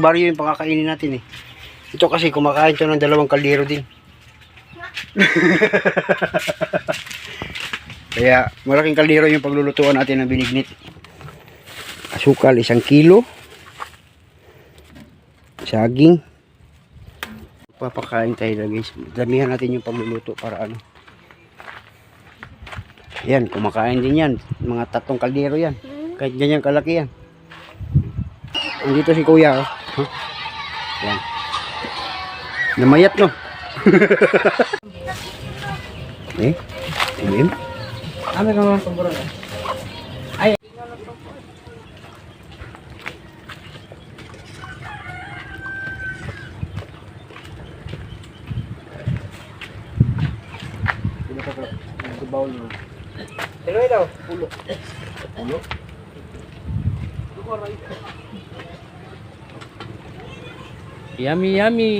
Baryo yung pakakainin natin eh. Ito kasi kumakain to ng dalawang kaldero din. Kaya malaking kaldero yung paglulutuan natin ng binignit. Asukal isang kilo. Saging. Papakain tayo na guys. Damihan natin yung pagluluto para ano. Yan, kumakain din yan. Mga tatlong kaldero yan. Kahit ganyan kalaki yan. Andito si kuya. Oh. Huh? Yan. Namayat no. eh? Ilim? Ano ka mga pabura na? Ay. Hello daw. Pulo. Pulo? Yummy, yummy.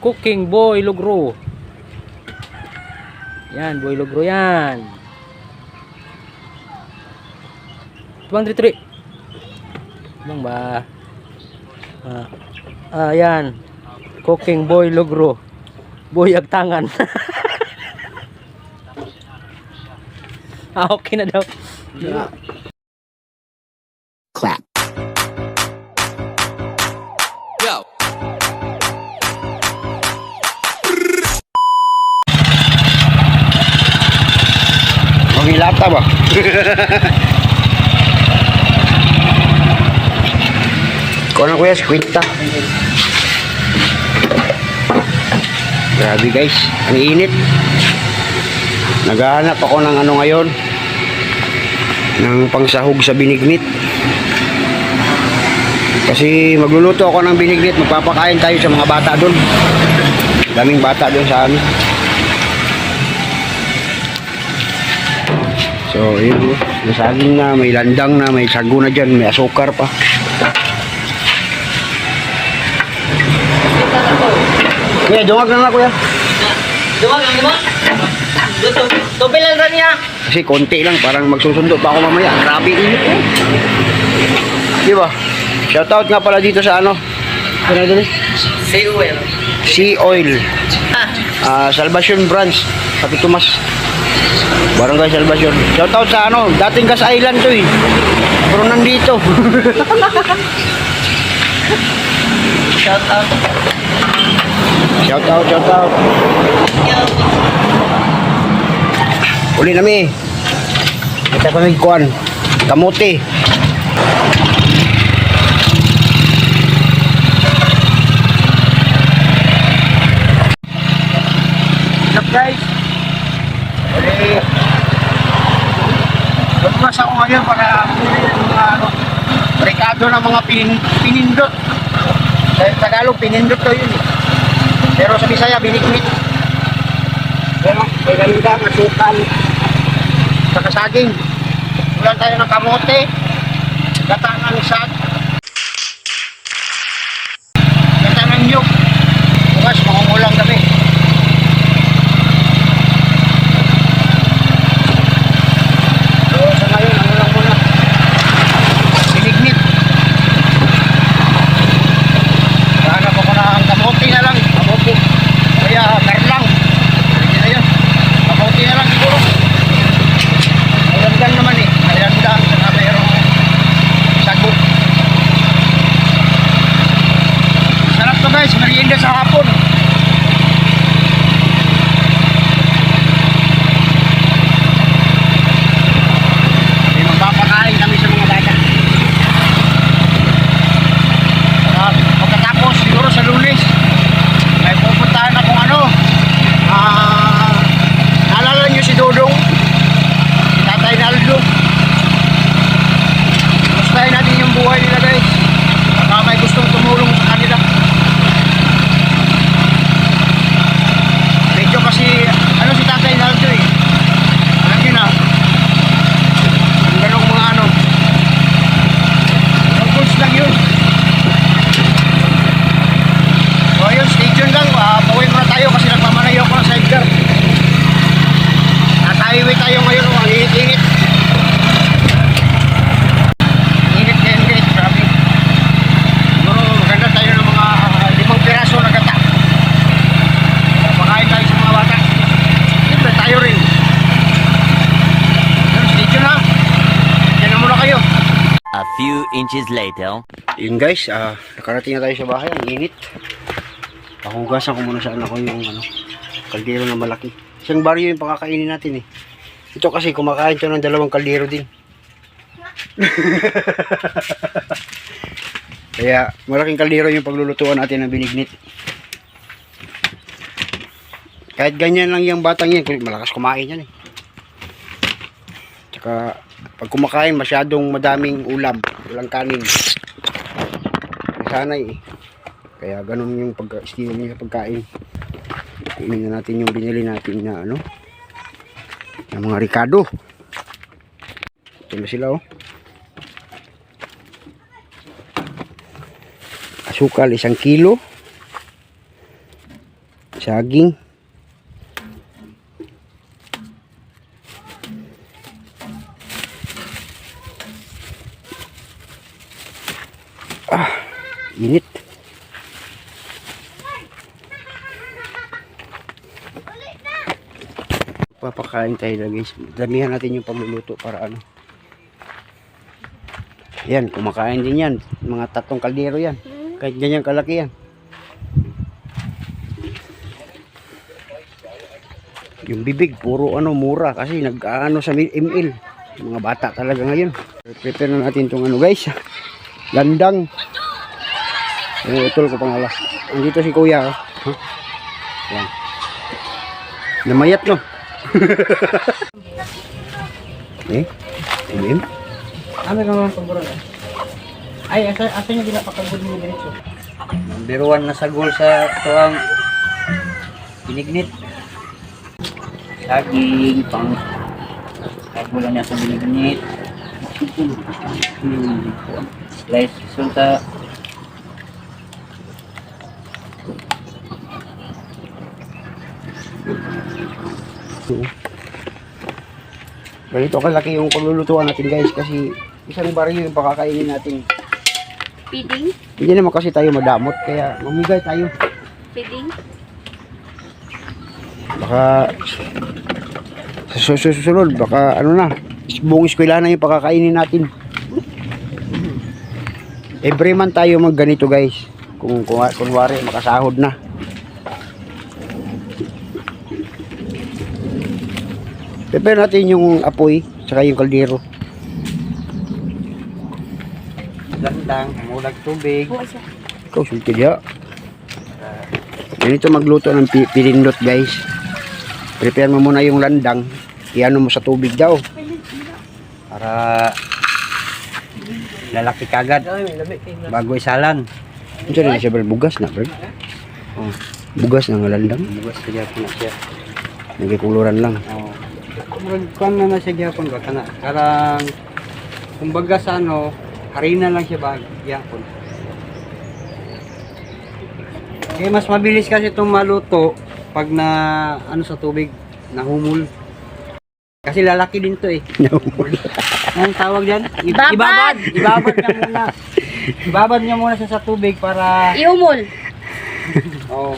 Cooking boy lugro. Yan, boy lugro yan. Bang tri Bang ba? Ah, ah, yan. Cooking boy lugro. Boy agtangan. ah, okay na daw. Clap. Lata ba? Ikaw na kuya, si Quinta. Grabe guys, ang init. Naghahanap ako ng ano ngayon. Ng pangsahog sa binignit. Kasi magluluto ako ng binignit, magpapakain tayo sa mga bata doon. Daming bata doon sa amin. So, yun. May saging na, may landang na, may sago na dyan, may asukar pa. Kuya, dumag na nga kuya. Dumag ang mo? Duto, tubilan ra niya. Kasi konti lang, parang magsusundo pa ako mamaya. Grabe init eh. Di ba? Shoutout nga pala dito sa ano. Ano eh? Say well. Sea Oil. Ah, Salvation Branch. Sabi Tomas. Barangay Salvation. Shoutout sa ano, dating Gas Island to eh. Pero nandito. Shout out. shoutout, shoutout. Uli nami. Kita pa kuan. Kamote. What's up guys? Uli. Ngayon para bumili ng mga ano, rekado ng mga pin, pinindot. Sa Tagalog, pinindot to yun eh. Pero sa Bisaya, binikmit. Pero, may ganda, masukal. Sa kasaging. Ulan tayo ng kamote. Gata ng sag. Inches later. Yun guys, ah, nakarating na tayo sa bahay. Ang init. Pahugasan ko muna sa anak ko yung ano, kaldero na malaki. Isang baryo yung pakakainin natin eh. Ito kasi kumakain siya ng dalawang kaldero din. Kaya malaking kaldero yung paglulutuan natin ng binignit. Kahit ganyan lang yung batang yan, malakas kumain yan eh. Tsaka pag kumakain masyadong madaming ulam, walang kanin. Nasanay eh. Kaya ganun yung pag estilo niya sa pagkain. Kainin na natin yung binili natin na ano, ng mga Ricardo. Ito na sila oh. Asukal isang kilo. Saging. Ah, init. Papakain tayo na guys. Damihan natin yung pagluluto para ano. Yan, kumakain din yan. Mga tatong kaldero yan. Kahit ganyan kalaki yan. Yung bibig, puro ano, mura kasi nag-ano sa ML. Mga bata talaga ngayon. Prepare na natin itong ano guys. Landang. Eh, utol ko pangala. Andito si kuya. Oh. Huh? Yan. Namayat no. eh? MM? Ano ka naman pagburon eh? Ay, asa, asa nyo ginapakagod mo diretso? Number one na sagol sa tuwang binignit. Saging, pang kagulan niya sa binignit. Hmm. Slice sulta. Ganito kalaki yung paglulutuan natin guys kasi isang baryo yung pakakainin natin. Feeding? Hindi naman kasi tayo madamot kaya mamigay tayo. Feeding? Baka sa sus- susunod baka ano na buong eskwela na yung pakakainin natin. Every month tayo mag ganito guys. Kung, kung kunwari makasahod na. Prepare natin yung apoy tsaka yung kaldero. Landang, mulag tubig. Oo. Ikaw, sulti diya. Ganito magluto ng pi- pilindot, guys. Prepare mo muna yung landang. Iano mo sa tubig daw. Para lalaki kagad. Bago isalan. Ano siya siya, bro? Bugas na, bro? Oh, bugas na nga landang. Bugas ka dyan na siya. Nagkikuluran lang. Oh. Kuan na na siya gyapon ba kana karang kumbaga sa ano harina lang siya ba gyapon. Kaya mas mabilis kasi itong maluto pag na ano sa tubig nahumul. Kasi lalaki din to eh. Anong tawag diyan? Babad! Ibabad! Ibabad niya muna. Ibabad niya muna siya sa tubig para Ihumol. oh,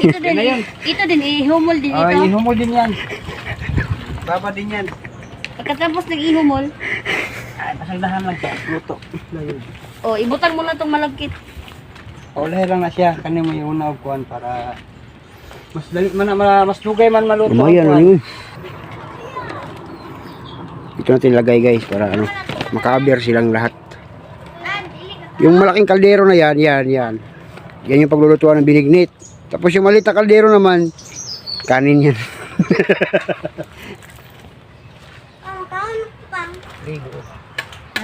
Ito din. Yan na yun. Ito din. Ihumol din oh ito. ihumul din yan. Ibabad din yan. Pagkatapos nag-ihumol, Masaldahan lang siya. Luto. O, ibutan mo na itong malagkit. O lahi lang na siya kani mo yung una og kuan para mas dali man ma- mas dugay man maluto. Lumayan, kuwan. ano yun? Ito natin lagay guys para ano, makaabir silang lahat. Yung malaking kaldero na yan, yan, yan. Yan yung paglulutuan ng binignit. Tapos yung maliit na kaldero naman, kanin yan.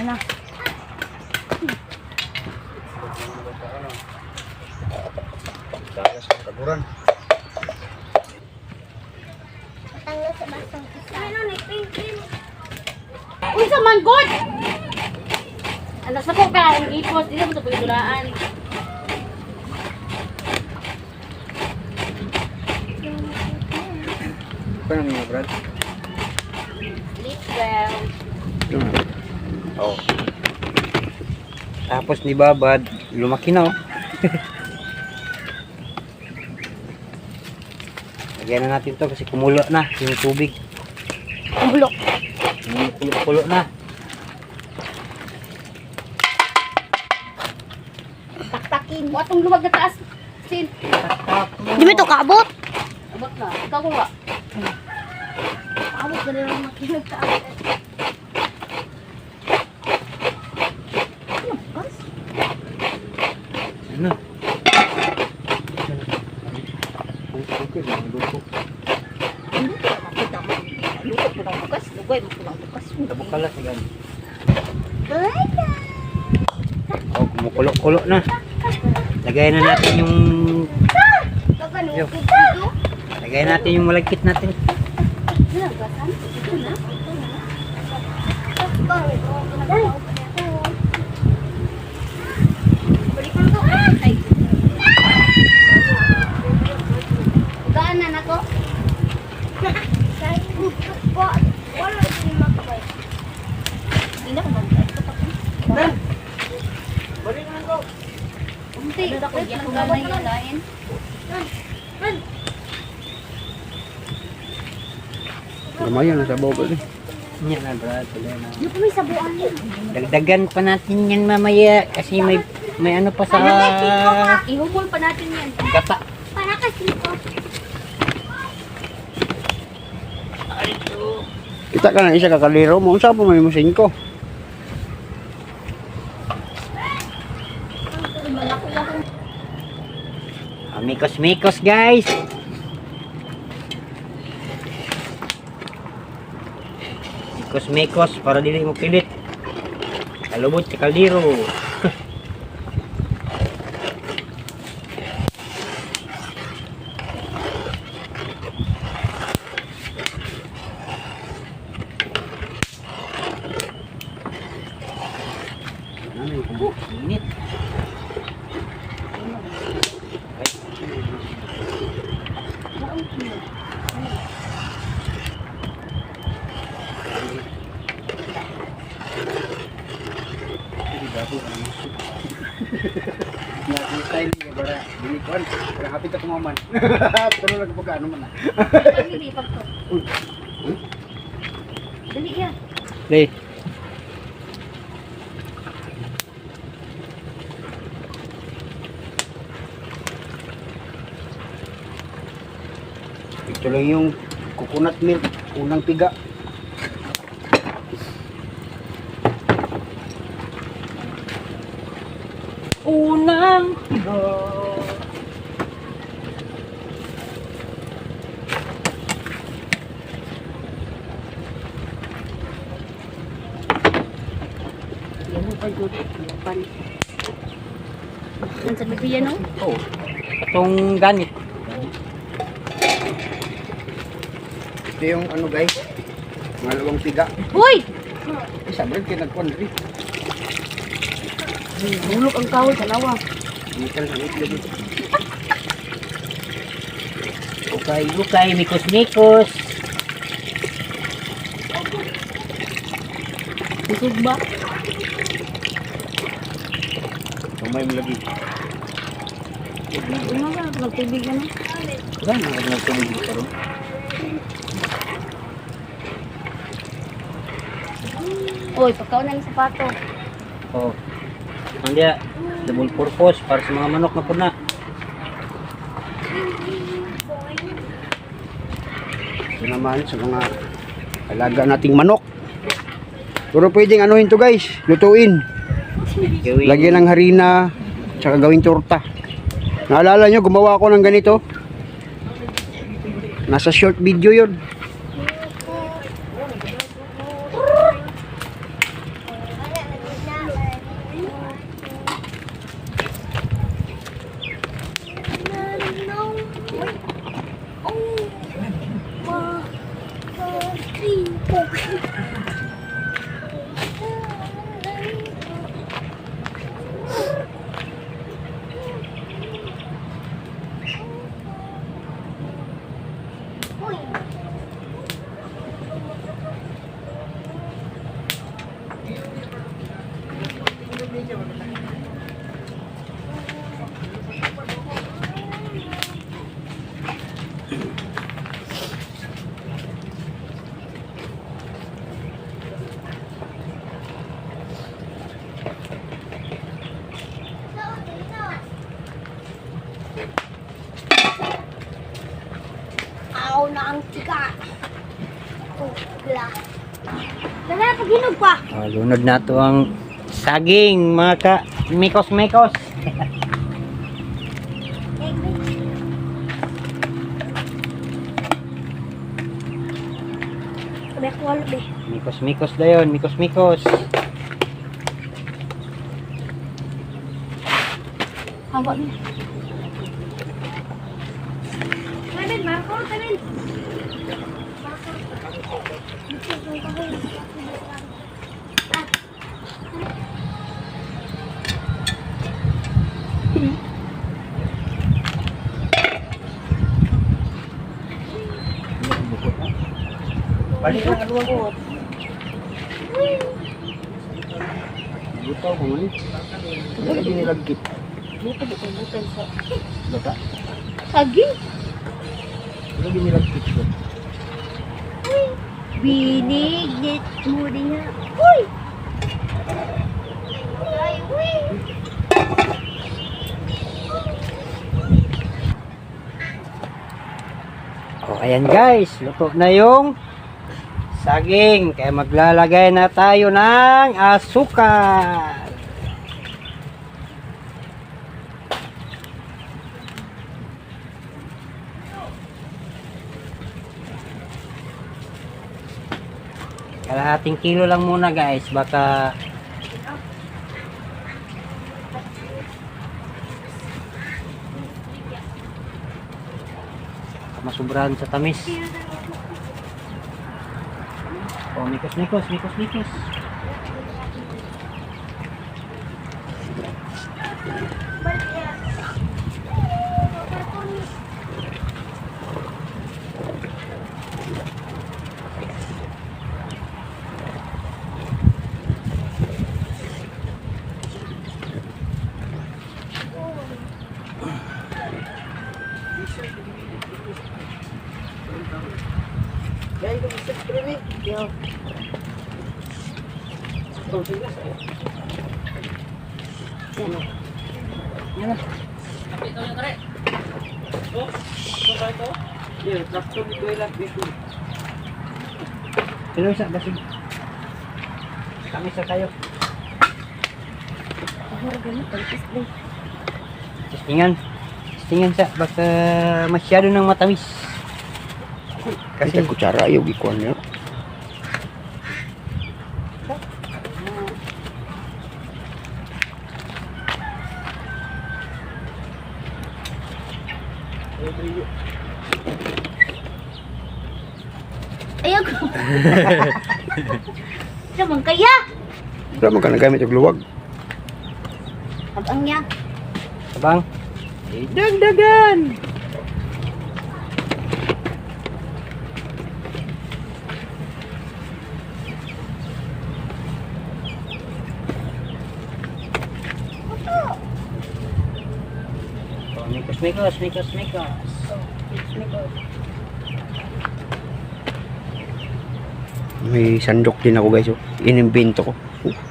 Ano? Uy, sa manggod! Ano sa po ka? Ang ipos. Hindi mo ito pagdulaan. Ano mo brad? Lip well. Oh. Tapos ni babad, lumaki na oh. Lagyan na natin to kasi kumulo na yung tubig. Kumulo. Kumulo-kulo na. Taktakin mo atong luwag na taas. Sin. Di mo to kaabot? Abot na. Ikaw ko nga. Abot na rin ang makinig taas. Ano? Okay, ka lang, sige. Oh, kumukulo-kulo na. Lagay na natin yung Yo. lagay natin yung malagkit natin. Dapat yung gamay yung lain. Lumayan na sa bawal eh. Yan na, brad. Wala na. Yung kami sa buwan yun. Dagdagan pa natin yan mamaya kasi may may ano pa sa Ihumol pa natin yan. gata. Para kasi ko. Kita ka na isa kakaliro mo. Saan po may musin ko? Mikos-mikos guys. Mikos-mikos para dili mo pilit. Kalubot sa kaldero. Ano yung kubo? Init. Yung style niya bara. Binikon. Para hapit ako maman. Pero lang po ano man. Dali, pag to. Dali yan. Play. Ito lang yung coconut milk. Unang piga. Unang Yan mo pa yun. Pan. Yan sa bibiya no? Oh. Itong ganit. Ito yung ano guys. Malawang piga. Uy! Isa bread kaya nagkuhan rin. Bulok ang kahoy sa lawa. Mital sa itlog. Ukay, ukay, mikos, mikos. Busog ba? Tumay mo lagi. Ba? Magtubig ano? Wala na ako nagtubig dito ron. Uy, pagkaw na yung sapato. Oh. Hindi ah, double purpose para sa mga manok na puna. Ito naman sa mga alaga nating manok. Pero pwedeng anuhin to guys. Lutuin. Gawin. Lagyan ng harina. Tsaka gawing torta. Naalala nyo, gumawa ako ng ganito. Nasa short video yon. Lunod na to ang saging mga ka mikos-mikos. Sabi ko wala be. Mikos-mikos dayon, mikos-mikos. Hawa niya. Tanin, Marco, tanin. Balik na kaluwag ko. Butaw ko ulit. Hindi ka dinilagkit. Dito, dito, dito. Bata. Saging. Hindi ka dinilagkit ko. Binigit mo niya. Uy! Ay! Oh, ayan guys, luto na yung saging. Kaya maglalagay na tayo ng asukal. Kalahating kilo lang muna guys, baka masubrahan sa tamis. Oh, mikos, mikos, mikos, mikos. Hello, isa, basig. Kami sa tayo. Testingan. Testingan sa, baka masyado ng matamis. Kasi kutsara ayaw gikuan niya. Ayaw ko. Naman kaya. Wala man ka nagamit yung luwag. Abang niya. Abang. Dagdagan. Oh, mikos, mikos, mikos, mikos. May sandok din ako guys. Oh. Inimbento ko. Oh.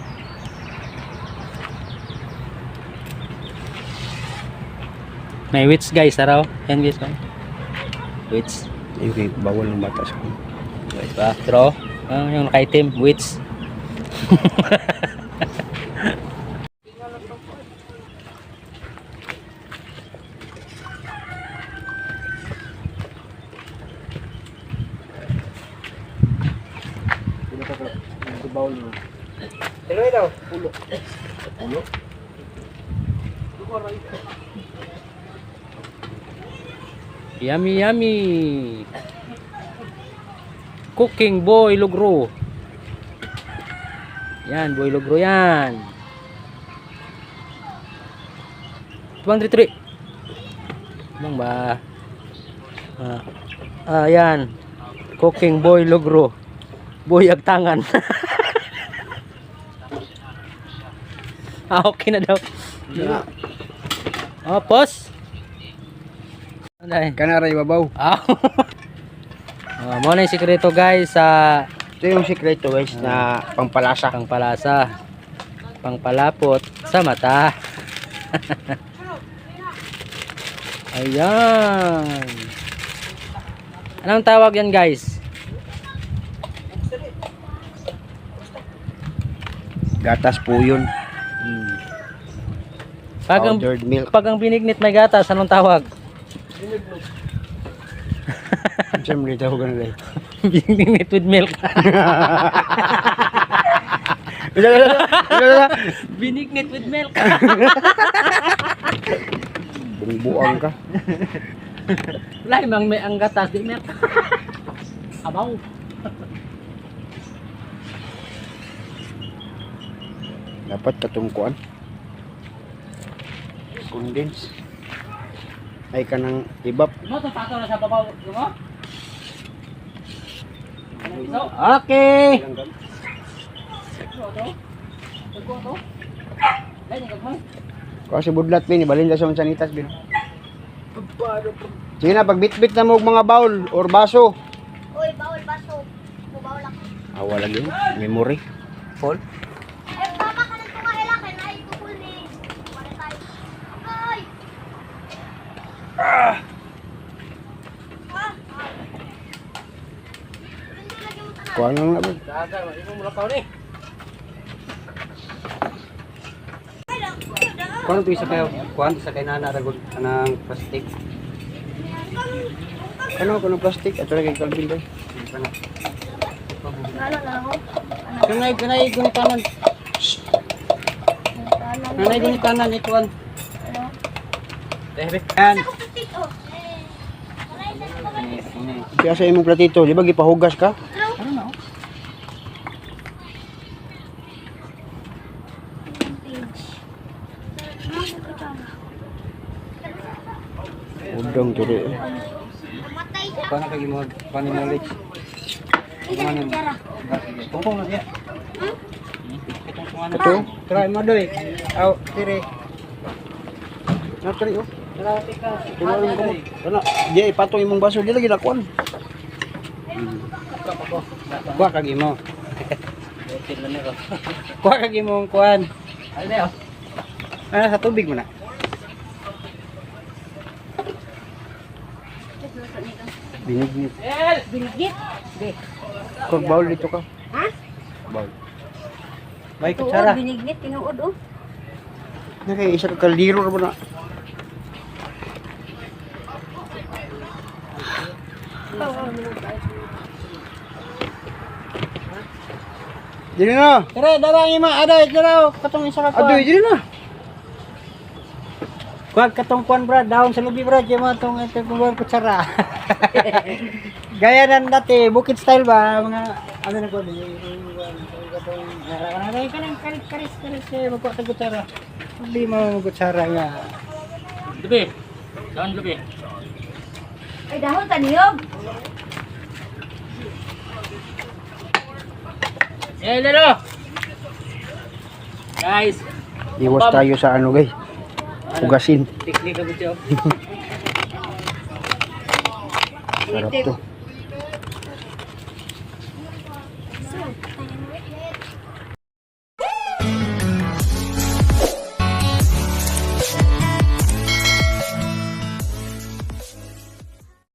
May wits guys, araw. Yan guys. oh. Wits. Kay bawal ng bata kanya. Wait ba? Pero, ah, yung naka-item, wits. Yummy, yummy. Cooking boy lugro. Yan, boy lugro yan. Bang tri Bang ba? Ah, ah, yan. Cooking boy lugro. Boy agtangan. ah, okay na daw. Oh, pos. Ano Kanaray babaw. Ah. oh, mo na yung sikreto guys sa Ito yung sikreto guys na pampalasa. pangpalasa. Pangpalapot sa mata. Ayan. Anong tawag yan guys? Gatas po yun. Hmm. Pag ang, Powdered milk. pag ang binignit may gatas, anong tawag? Siyempre, daw ganun lang. binignit with milk. binignit with milk. Bungbuang ka. Wala mang may ang gatas, di milk. Abaw. Dapat katungkuan. Condense. Ano? Okay. Ito to. Dai ni mo. Kasi budlat bin, ibalin sa sanitas bin. Sige na, pagbitbit na mo mga bowl or baso. Uy, bawal baso. Bawal ako. Awa yun. Memory. Full. Eh, papa ka nang tunga kay na ikukul ni. Wala tayo. Ay! Ah! Ah! Hindi lagi mo tanan. Kuha lang na ba? Dagan, imo mula pa ni. Kuan to isa kayo. Kuan isa kay nana ragod kanang plastic. Ano ko ng plastic? Na doy. Ngalo na ako. Kanay kanay gunitanan. Kanay gunitanan ituan. Ano? Debe. Yan. Eh, na sa mga- Kaya sa imong platito, di ba gipahugas ka? Ano? Page. Udang to rin. Matay siya. Kuan kay mo kuan ni knowledge. Hindi na tira. Tungkong na siya. Kuan Ito? Try mo doy. Aw, tire. Natri oh. Tulungan ko mo. Ano? Di ipatong imong baso di lagi nakuan. Kuha kag imo. Kuha kag imong kuan. Ay dayo. Ano sa tubig mo na? Binignit. El, Binigit. Kag bowl dito ka. Ha? Bowl. May Tuod, kutsara. binignit, tinuod, oh. Na kay isa ka ra ba na? Dili na. Tara, darang ima, aday, daraw, katong isa ka kuan. Adoy dili na. Kuan katong kuan brad, daon sa lubi brad, yung mga tong ito kuan kutsara. Gaya nan dati, bukid style ba, mga ano na katong naray ka ng karit karit karit kay magkuha ka kutsara. Hindi mo kutsara nga. lubi. Saan lubi? Ay, dahon taniyog. El, lalo. Guys, Iwas tayo sa ano guys. Hugasin. tiklik ka gusto. Sarap to.